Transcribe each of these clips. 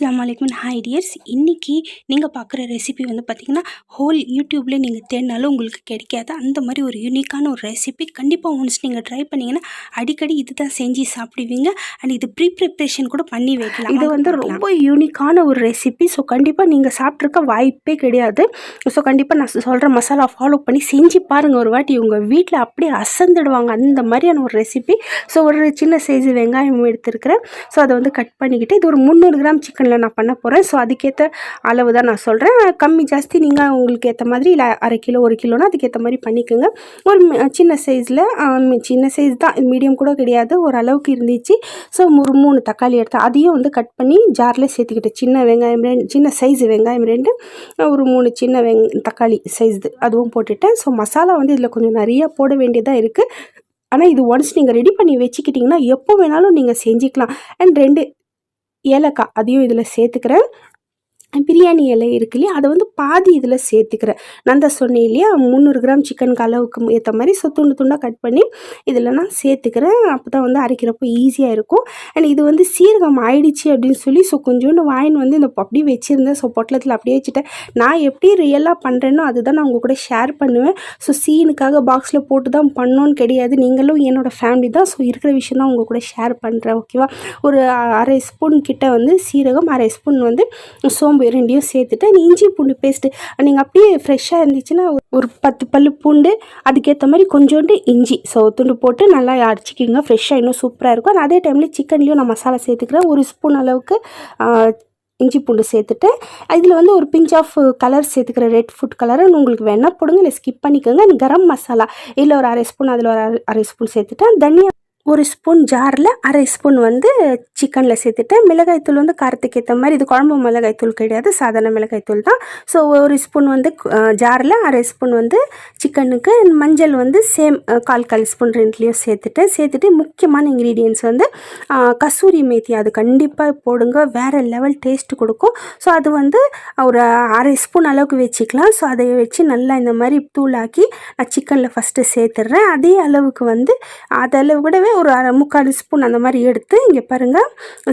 அஸ்ஸலாமு அலைக்கும் hi tears இன்றைக்கி நீங்கள் பார்க்குற ரெசிபி வந்து பார்த்திங்கன்னா ஹோல் யூடியூப்ல நீங்கள் தேடினாலும் உங்களுக்கு கிடைக்காது. அந்த மாதிரி ஒரு யூனிக்கான ஒரு ரெசிபி கண்டிப்பாக ஒன்ஸ் நீங்கள் ட்ரை பண்ணிங்கன்னா அடிக்கடி இது தான் செஞ்சு சாப்பிடுவீங்க. அண்ட் இது ப்ரீ ப்ரிப்ரேஷன் கூட பண்ணி வைக்கலாம். இது வந்து ரொம்ப யூனிக்கான ஒரு ரெசிபி ஸோ கண்டிப்பாக நீங்கள் சாப்பிட்ருக்க வாய்ப்பே கிடையாது. ஸோ கண்டிப்பாக நான் சொல்கிற மசாலா ஃபாலோ பண்ணி செஞ்சு பாருங்கள் ஒரு வாட்டி உங்கள் வீட்டில் அப்படியே அசந்துடுவாங்க. அந்த மாதிரியான ஒரு ரெசிபி ஸோ ஒரு சின்ன சைஸ் வெங்காயம் எடுத்துருக்கிறேன். ஸோ அதை வந்து கட் பண்ணிக்கிட்டு இது ஒரு முந்நூறு கிராம் சிக்கனில் நான் பண்ண போகிறேன் ஸோ அதுக்கேற்ற அளவு தான் நான் சொல்கிறேன் கம்மி ஜாஸ்தி நீங்கள் உங்களுக்கு ஏற்ற மாதிரி இல்லை அரை கிலோ ஒரு கிலோனா அதுக்கேற்ற மாதிரி பண்ணிக்கோங்க. ஒரு சின்ன சைஸில் சின்ன சைஸ் தான். மீடியம் கூட கிடையாது. ஓரளவுக்கு இருந்துச்சு. ஸோ ஒரு மூணு தக்காளி எடுத்து அதையும் வந்து கட் பண்ணி ஜாரில் சேர்த்துக்கிட்டேன். சின்ன வெங்காயம் ரெண்டு சின்ன சைஸ் வெங்காயம் ரெண்டு ஒரு மூணு சின்ன வெங் தக்காளி சைஸ் அதுவும் போட்டுட்டேன். ஸோ மசாலா வந்து இதில் கொஞ்சம் நிறையா போட வேண்டியதாக இருக்குது ஆனால் இது ஒன்ஸ் நீங்கள் ரெடி பண்ணி வச்சுக்கிட்டிங்கன்னா எப்போ வேணாலும் நீங்கள் செஞ்சுக்கலாம். அண்ட் ரெண்டு ஏலக்காய் அதையும் இதில் சேர்த்துக்கிறேன். பிரியாணி இலை இருக்கு இல்லையா? அதை வந்து பாதி இதில் சேர்த்துக்கிறேன். நான் தான் சொன்னேன் இல்லையா? முந்நூறு கிராம் சிக்கனுக்கு அளவுக்கு ஏற்ற மாதிரி ஸோ துண்டு துண்டாக கட் பண்ணி இதில் நான் சேர்த்துக்கிறேன். அப்போ தான் வந்து அரைக்கிறப்போ ஈஸியாக இருக்கும். அண்ட் இது வந்து சீரகம் ஆயிடுச்சு அப்படின்னு சொல்லி ஸோ கொஞ்சோண்டு வாயின் வந்து இந்த அப்படியே வச்சுருந்தேன். ஸோ பொட்டலத்தில் அப்படியே வச்சுட்டேன். நான் எப்படி ரியலாக பண்ணுறேனோ அதுதான் நான் உங்கள் கூட ஷேர் பண்ணுவேன். ஸோ சீனுக்காக பாக்ஸில் போட்டு தான் பண்ணோன்னு கிடையாது. நீங்களும் என்னோடய ஃபேமிலி தான். ஸோ இருக்கிற விஷயம் தான் உங்கள் கூட ஷேர் பண்ணுறேன் ஓகேவா ஒரு அரை ஸ்பூன் கிட்ட வந்து சீரகம் அரை ஸ்பூன் வந்து சோம்பு ரெண்டையும் சேர்த்துட்டு இஞ்சி பூண்டு பேஸ்ட்டு நீங்கள் அப்படியே ஃப்ரெஷ்ஷாக இருந்துச்சுன்னா ஒரு- பத்து பல்லு பூண்டு அதுக்கேற்ற மாதிரி கொஞ்சோண்டு இஞ்சி சோத்துண்டு போட்டு நல்லா அடிச்சிக்கிங்க ஃப்ரெஷ்ஷாக இன்னும் சூப்பராக இருக்கும். அதே டைமில் சிக்கன்லேயும் நான் மசாலா சேர்த்துக்கிறேன். ஒரு ஸ்பூன் அளவுக்கு இஞ்சி பூண்டு சேர்த்துட்டு இதில் வந்து ஒரு பிஞ்ச் ஆஃப் கலர் சேர்த்துக்கிறேன் ரெட் ஃபுட் கலர் உங்களுக்கு வேணால் போடுங்க. இல்லை ஸ்கிப் பண்ணிக்கோங்க. கரம் மசாலா இதில் ஒரு அரை ஸ்பூன் அதில் ஒரு அரை- ஸ்பூன் சேர்த்துட்டேன் தனியாக ஒரு ஸ்பூன் ஜாரில் அரை ஸ்பூன் வந்து சிக்கனில் சேர்த்துட்டேன் மிளகாய்த்தூள் வந்து காரத்துக்கு ஏற்ற மாதிரி இது குழம்பு மிளகாய்த்தூள் கிடையாது சாதாரண மிளகாய்த்தூள் தான். ஸோ ஒரு ஸ்பூன் வந்து ஜாரில் அரை ஸ்பூன் வந்து சிக்கனுக்கு மஞ்சள் வந்து சேம் கால் கால் ஸ்பூன் ரெண்டுலேயும் சேர்த்துட்டு சேர்த்துட்டு முக்கியமான இன்க்ரீடியன்ஸ் வந்து கசூரி மேத்தி அது கண்டிப்பாக போடுங்க வேறு லெவல் டேஸ்ட் கொடுக்கும். ஸோ அது வந்து ஒரு அரை ஸ்பூன் அளவுக்கு வச்சுக்கலாம். ஸோ அதை வச்சு நல்லா இந்த மாதிரி தூளாக்கி நான் சிக்கனில் ஃபஸ்ட்டு சேர்த்துடுறேன். அதே அளவுக்கு வந்து அதளவு விடவே ஒரு அரை முக்கால் ஸ்பூன் அந்த மாதிரி எடுத்து இங்கே பாருங்கள்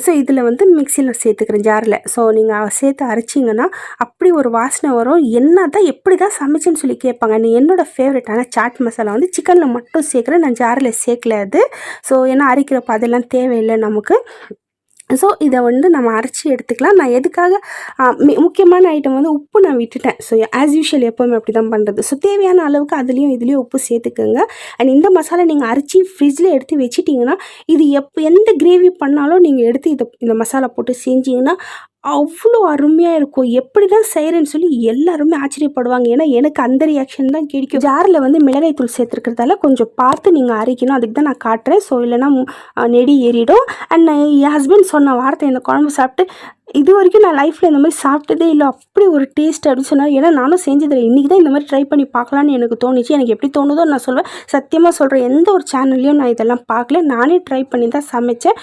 ஸோ இதில் வந்து மிக்சியில் சேர்த்துக்கிறேன் ஜாரில் ஸோ நீங்கள் சேர்த்து அரைச்சிங்கன்னா அப்படி ஒரு வாசனை வரும். என்ன தான் எப்படி தான் சமைச்சேன்னு சொல்லி கேட்பாங்க. நீ என்னோட ஃபேவரட்டான சாட் மசாலா வந்து சிக்கனில் மட்டும் சேர்க்குறேன். நான் ஜாரில் சேர்க்கல அது. ஸோ ஏன்னா அரைக்கிறப்ப அதெல்லாம் தேவையில்லை நமக்கு. ஸோ இதை வந்து நம்ம அரைச்சி எடுத்துக்கலாம். நான் எதுக்காக முக்கியமான ஐட்டம் வந்து உப்பு நான் விட்டுட்டேன். ஸோ ஆஸ் யூஷுவல் எப்போவுமே அப்படி தான் பண்ணுறது ஸோ தேவையான அளவுக்கு அதுலேயும் இதுலேயும் உப்பு சேர்த்துக்கோங்க. அண்ட் இந்த மசாலா நீங்கள் அரைச்சி ஃப்ரிட்ஜில் எடுத்து வச்சிட்டிங்கன்னா இது எப்போ எந்த கிரேவி பண்ணாலும் நீங்கள் எடுத்து இதை இந்த மசாலா போட்டு செஞ்சிங்கன்னா அவ்வளோ அருமையாக இருக்கும். எப்படி தான் செய்கிறேன்னு சொல்லி எல்லாருமே ஆச்சரியப்படுவாங்க. ஏன்னா எனக்கு அந்த ரியாக்ஷன் தான் கிடைக்கும். ஜாரில் வந்து மிளகாய் தூள் சேர்த்துருக்கிறதால கொஞ்சம் பார்த்து நீங்கள் அரைக்கணும். அதுக்கு தான் நான் காட்டுறேன். ஸோ இல்லைன்னா நெடி ஏறிடும். அண்ட் என் ஹஸ்பண்ட் சொன்ன வார்த்தை இந்த குழம்பு சாப்பிட்டு இது வரைக்கும் நான் லைஃப்பில் இந்த மாதிரி சாப்பிட்டதே இல்லை. அப்படி ஒரு டேஸ்ட் அப்படின்னு சொன்னார் ஏன்னா நானும் செஞ்சதில்லை. இன்றைக்கி தான் இந்த மாதிரி ட்ரை பண்ணி பார்க்கலான்னு எனக்கு தோணுச்சு. எனக்கு எப்படி தோணுதோ நான் சொல்வேன். சத்தியமாக சொல்கிறேன் எந்த ஒரு சேனல்லையும் நான் இதெல்லாம் பார்க்கல. நானே ட்ரை பண்ணி தான் சமைச்சேன்.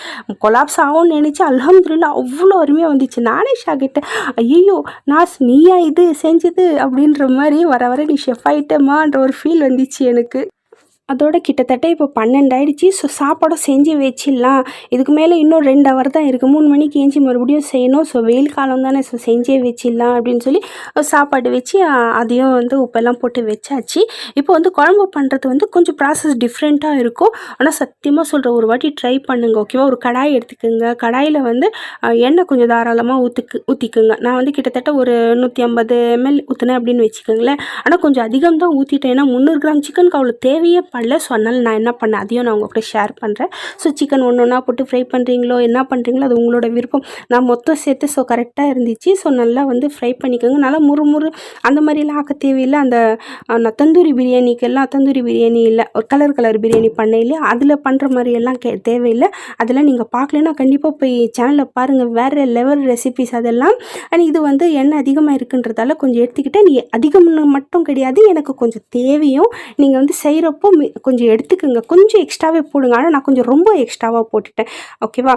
கொலாப்ஸ் ஆகும்னு நினச்சி அல்ஹம்துலில்லா அவ்வளோ அருமையாக வந்துச்சு. நானே ஷாக்கிட்டேன் ஐயோ நாஸ் நீயா இது செஞ்சது அப்படின்ற மாதிரி வர வர நீ ஷெஃப் ஆகிட்டமான்ற ஒரு ஃபீல் வந்துச்சு எனக்கு. அதோட கிட்டத்தட்ட இப்போ பன்னெண்டு ஆயிடுச்சு ஸோ சாப்பாடும் செஞ்சு வச்சிடலாம். இதுக்கு மேலே இன்னும் ரெண்டு ஹவர் தான் இருக்குது மூணு மணிக்கு ஏஞ்சி மறுபடியும் செய்யணும். ஸோ வெயில் காலம் தானே. ஸோ செஞ்சே வச்சிடலாம் அப்படின்னு சொல்லி சாப்பாடு வச்சு அதையும் வந்து உப்பெல்லாம் போட்டு வச்சாச்சு. இப்போ வந்து குழம்பு பண்ணுறது வந்து கொஞ்சம் ப்ராசஸ் டிஃப்ரெண்ட்டாக இருக்கும். ஆனால் சத்தியமாக சொல்கிற ஒரு வாட்டி ட்ரை பண்ணுங்க ஓகேவா ஒரு கடாய் எடுத்துக்கோங்க. கடாயில் வந்து எண்ணெய் கொஞ்சம் தாராளமாக ஊற்றுக்கு ஊற்றிக்குங்க நான் வந்து கிட்டத்தட்ட ஒரு நூற்றி ஐம்பது எம்எல் ஊற்றினேன் அப்படின்னு வச்சுக்கோங்களேன். ஆனால் கொஞ்சம் அதிகம் தான் ஊற்றிட்டேன் ஏன்னா முந்நூறு கிராம் சிக்கனுக்கு அவ்வளோ தேவையே பண்ணல. ஸோ அதனால் நான் என்ன பண்ணேன்? அதையும் நான் உங்கள்கிட்ட கூட ஷேர் பண்ணுறேன் ஸோ சிக்கன் ஒன்று ஒன்றா போட்டு ஃப்ரை பண்ணுறீங்களோ என்ன பண்ணுறீங்களோ அது உங்களோட விருப்பம். நான் மொத்தம் சேர்த்து ஸோ கரெக்டாக இருந்துச்சு. ஸோ நல்லா வந்து ஃப்ரை பண்ணிக்கோங்க. நல்லா முறுமுறு அந்த மாதிரிலாம் ஆக்க தேவையில்லை. அந்த நான் தந்தூரி பிரியாணிக்கெல்லாம் தந்தூரி பிரியாணி இல்லை ஒரு கலர் கலர் பிரியாணி பண்ணையிலே அதில் பண்ணுற மாதிரியெல்லாம் கே தேவையில்லை. அதெல்லாம் நீங்கள் பார்க்கலன்னா கண்டிப்பாக போய் சேனலில் பாருங்கள் வேறு லெவல் ரெசிபிஸ் அதெல்லாம். அண்ட் இது வந்து எண்ணெய் அதிகமாக இருக்குன்றதால கொஞ்சம் எடுத்துக்கிட்டேன். நீ அதிகம்னு மட்டும் கிடையாது. எனக்கு கொஞ்சம் தேவையும். நீங்கள் வந்து செய்கிறப்போ கொஞ்சம் எடுத்துக்கோங்க. கொஞ்சம் எக்ஸ்ட்ராவே போடுங்க. ஆனால் நான் கொஞ்சம் ரொம்ப எக்ஸ்ட்ராவாக போட்டுட்டேன். ஓகேவா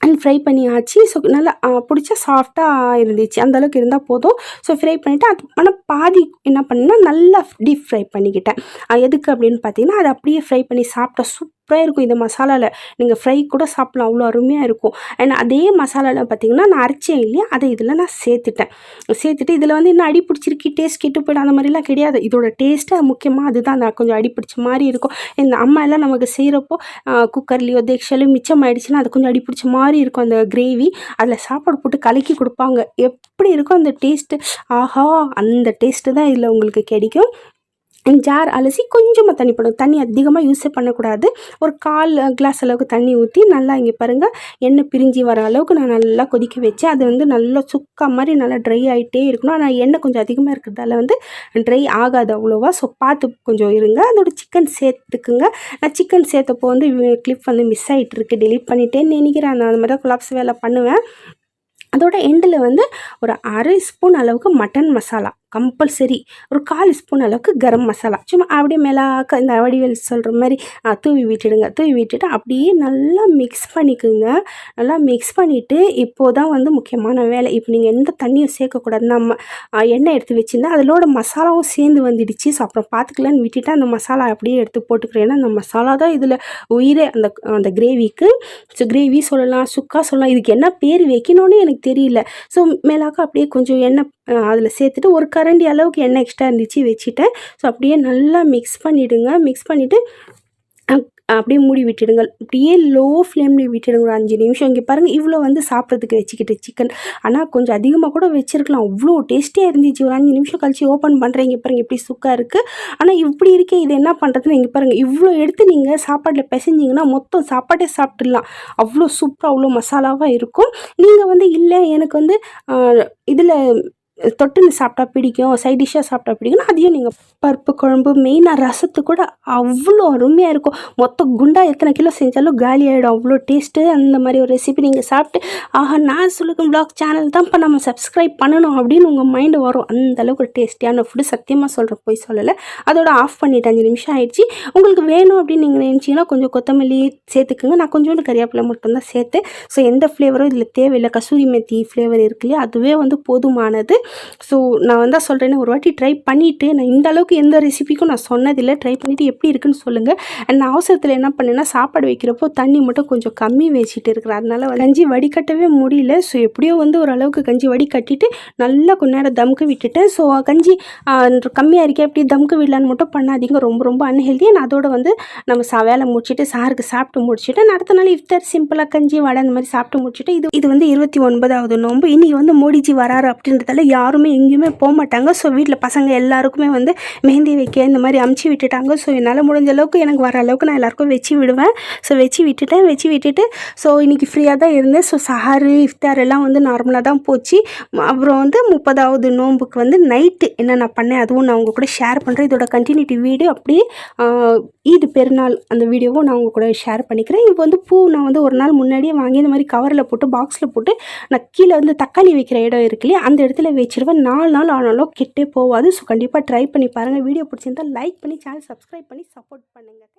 அண்ட் ஃப்ரை பண்ணியாச்சு. ஸோ நல்லா பிடிச்சா சாஃப்டாக இருந்துச்சு. அந்தளவுக்கு இருந்தால் போதும். ஸோ ஃப்ரை பண்ணிவிட்டு அது ஆனால் பாதி என்ன பண்ணேன்னா நல்லா டீப் ஃப்ரை பண்ணிக்கிட்டேன். எதுக்கு அப்படின்னு பார்த்தீங்கன்னா அது அப்படியே ஃப்ரை பண்ணி சாப்பிட்டா சூப் சூப்பராக இருக்கும் இந்த மசாலாவில் நீங்கள் ஃப்ரை கூட சாப்பிட்லாம் அவ்வளோ அருமையாக இருக்கும். அண்ட் அதே மசாலாவில் பார்த்தீங்கன்னா நான் அரைச்சேன் இல்லையா அதை இதில் நான் சேர்த்துட்டேன். சேர்த்துட்டு இதில் வந்து இன்னும் அடி பிடிச்சிருக்கு டேஸ்ட் கெட்டு போயிடும் அந்த மாதிரிலாம் கிடையாது. இதோட டேஸ்ட்டு முக்கியமாக அதுதான் அந்த கொஞ்சம் அடி பிடிச்ச மாதிரி இருக்கும். இந்த அம்மா எல்லாம் நமக்கு செய்கிறப்போ குக்கர்லேயோ தேக்ஷாலையோ மிச்சம் ஆயிடுச்சுன்னா அது கொஞ்சம் அடி பிடிச்ச மாதிரி இருக்கும் அந்த கிரேவி அதில் சாப்பாடு போட்டு கலக்கி கொடுப்பாங்க. எப்படி இருக்கும் அந்த டேஸ்ட்டு ஆஹா அந்த டேஸ்ட்டு தான் இதில் உங்களுக்கு கிடைக்கும். ஜார் அலசி கொஞ்சமாக தண்ணி போடணும். தண்ணி அதிகமாக யூஸே பண்ணக்கூடாது. ஒரு கால் கிளாஸ் அளவுக்கு தண்ணி ஊற்றி நல்லா இங்கே பாருங்கள் எண்ணெய் பிரிஞ்சு வர அளவுக்கு நான் நல்லா கொதிக்க வச்சு அது வந்து நல்லா சுக்கா மாதிரி நல்லா ட்ரை ஆகிட்டே இருக்கணும். ஆனால் எண்ணெய் கொஞ்சம் அதிகமாக இருக்கிறதால வந்து ட்ரை ஆகாது அவ்வளோவா. ஸோ பார்த்து கொஞ்சம் இருங்க. அதோட சிக்கன் சேர்த்துக்குங்க. நான் சிக்கன் சேர்த்தப்போ வந்து கிளிப் வந்து மிஸ் ஆகிட்டு இருக்கு டெலிட் பண்ணிட்டேன்னு நினைக்கிறேன். நான் அந்த மாதிரி தான் குலாப்ஸ் வேலை பண்ணுவேன். அதோட எண்டில் வந்து ஒரு அரை ஸ்பூன் அளவுக்கு மட்டன் மசாலா கம்பல்சரி ஒரு கால் ஸ்பூன் அளவுக்கு கரம் மசாலா. சும்மா அப்படியே மேலாக்க இந்த வடிவேல் சொல்கிற மாதிரி தூவி விட்டுடுங்க. தூவி விட்டுட்டு அப்படியே நல்லா மிக்ஸ் பண்ணிக்கோங்க. நல்லா மிக்ஸ் பண்ணிவிட்டு இப்போ தான் வந்து முக்கியமான வேலை. இப்போ நீங்கள் எந்த தண்ணியும் சேர்க்கக்கூடாது நம்ம எண்ணெய் எடுத்து வச்சுருந்தா அதிலோட மசாலாவும் சேர்ந்து வந்துடுச்சு. ஸோ அப்புறம் பார்த்துக்கலான்னு விட்டுட்டு அந்த மசாலா அப்படியே எடுத்து போட்டுக்கிறேன். ஏன்னா அந்த மசாலா தான் இதில் உயிரே அந்த அந்த கிரேவிக்கு ஸோ கிரேவி சொல்லலாம் சுக்கா சொல்லலாம். இதுக்கு என்ன பேர் வைக்கணும்னு எனக்கு தெரியல. ஸோ மேலாக்க அப்படியே கொஞ்சம் எண்ணெய் அதில் சேர்த்துட்டு ஒரு கரண்டி அளவுக்கு எண்ணெய் எக்ஸ்ட்ரா இருந்துச்சு வச்சுட்டேன். ஸோ அப்படியே நல்லா மிக்ஸ் பண்ணிவிடுங்க மிக்ஸ் பண்ணிவிட்டு அப்படியே மூடி விட்டுடுங்க அப்படியே லோ ஃப்ளேமில் விட்டுடுங்க ஒரு அஞ்சு நிமிஷம். இங்கே பாருங்கள் இவ்வளோ வந்து சாப்பிட்றதுக்கு வச்சுக்கிட்டு சிக்கன் ஆனால் கொஞ்சம் அதிகமாக கூட வச்சுருக்கலாம். அவ்வளோ டேஸ்டியாக இருந்துச்சு. ஒரு அஞ்சு நிமிஷம் கழிச்சு ஓப்பன் பண்ணுறேன் இங்கே பாருங்கள் எப்படி சுக்காக இருக்குது ஆனால் இப்படி இருக்கே இது என்ன பண்ணுறதுன்னு இங்கே பாருங்கள் இவ்வளோ எடுத்து நீங்கள் சாப்பாட்டில் பிசைஞ்சிங்கன்னா மொத்தம் சாப்பாட்டே சாப்பிட்டுடலாம். அவ்வளோ சூப்பராக அவ்வளோ மசாலாவாக இருக்கும். நீங்கள் வந்து இல்லை எனக்கு வந்து இதில் தொட்டுன்னு சாப்பிட்டா பிடிக்கும் சைட் டிஷ்ஷாக சாப்பிட்டா பிடிக்கும்னா அதையும் நீங்கள் பருப்பு குழம்பு மெயினாக ரசத்து கூட அவ்வளோ அருமையாக இருக்கும். மொத்த குண்டா எத்தனை கிலோ செஞ்சாலும் காலி ஆகிடும் அவ்வளோ டேஸ்ட்டு அந்த மாதிரி ஒரு ரெசிபி நீங்கள் சாப்பிட்டு ஆஹா நான் சொல்லுக்கும் ப்ளாக் சேனல் தான் இப்போ நம்ம சப்ஸ்கிரைப் பண்ணணும் அப்படின்னு உங்கள் மைண்டு வரும். அந்தளவுக்கு ஒரு டேஸ்டியான ஃபுட்டு சத்தியமாக சொல்கிறேன் போய் சொல்லலை. அதோட ஆஃப் பண்ணிவிட்டு அஞ்சு நிமிஷம் ஆயிடுச்சு. உங்களுக்கு வேணும் அப்படின்னு நீங்கள் நினச்சிங்கன்னா கொஞ்சம் கொத்தமல்லி சேர்த்துக்குங்க. நான் கொஞ்சோண்டு கறியாப்பிலை மட்டும்தான் சேர்த்து ஸோ எந்த ஃப்ளேவரும் இதில் தேவையில்லை. கசூரி மெத்தி ஃப்ளேவர் இருக்கு இல்லையா அதுவே வந்து போதுமானது. ஸோ நான் வந்து சொல்கிறேன்னு ஒரு வாட்டி ட்ரை பண்ணிவிட்டு நான் இந்த அளவுக்கு எந்த ரெசிபிக்கும் நான் சொன்னதில்லை. ட்ரை பண்ணிவிட்டு எப்படி இருக்குன்னு சொல்லுங்கள் அண்ட் நான் அவசரத்தில் என்ன பண்ணேன்னா சாப்பாடு வைக்கிறப்போ தண்ணி மட்டும் கொஞ்சம் கம்மி வச்சுட்டு இருக்கிறேன். அதனால கஞ்சி வடிகட்டவே முடியல. ஸோ எப்படியோ வந்து ஓரளவுக்கு கஞ்சி வடிகட்டிட்டு நல்லா கொஞ்ச நேரம் தம்க்கு விட்டுட்டேன். ஸோ கஞ்சி கம்மியாக இருக்கே அப்படி தம்க்கு விடலான்னு மட்டும் பண்ணாதீங்க. ரொம்ப ரொம்ப அன்ஹெல்தி நான் அதோட வந்து நம்ம சா வேலை முடிச்சுட்டு சாருக்கு சாப்பிட்டு முடிச்சுட்டு நான் அடுத்த நாள் இஃப்தார் சிம்பிளாக கஞ்சி வடை அந்த மாதிரி சாப்பிட்டு முடிச்சுட்டு இது இது வந்து இருபத்தி ஒன்பதாவது நோன்பு இன்றைக்கி வந்து மோடிஜி வராரு அப்படின்றதால யாருமே எங்கேயுமே போக மாட்டாங்க ஸோ வீட்டில் பசங்க எல்லாருக்குமே வந்து மெஹந்தி வைக்க இந்த மாதிரி அமுச்சு விட்டுட்டாங்க. ஸோ என்னால் முடிஞ்ச அளவுக்கு எனக்கு வர அளவுக்கு நான் எல்லாருக்கும் வச்சு விடுவேன். ஸோ வச்சு விட்டுட்டேன். வச்சு விட்டுட்டு ஸோ இன்றைக்கி ஃப்ரீயாக தான் இருந்தேன். ஸோ சஹாரு இஃப்தார் எல்லாம் வந்து நார்மலாக தான் போச்சு. அப்புறம் வந்து முப்பதாவது நோன்புக்கு வந்து நைட்டு என்ன நான் பண்ணேன் அதுவும் நான் உங்கள் கூட ஷேர் பண்ணுறேன் இதோட கண்டினியூட்டி வீடியோ அப்படியே ஆஹ், ஈது பெருநாள் அந்த வீடியோவும் நான் உங்கள் கூட ஷேர் பண்ணிக்கிறேன். இப்போ வந்து பூ நான் வந்து ஒரு நாள் முன்னாடியே வாங்கி இந்த மாதிரி கவரில் போட்டு பாக்ஸில் போட்டு நான் கீழே வந்து தக்காளி வைக்கிற இடம் இருக்கு இல்லையா அந்த இடத்துல வச்சிருவேன் நாலு நாள் ஆனாலும் கெட்டே போகாது ஸோ கண்டிப்பாக ட்ரை பண்ணி பாருங்கள் வீடியோ பிடிச்சிருந்தால் லைக் பண்ணி சேனல் சப்ஸ்கிரைப் பண்ணி சப்போர்ட் பண்ணுங்கள்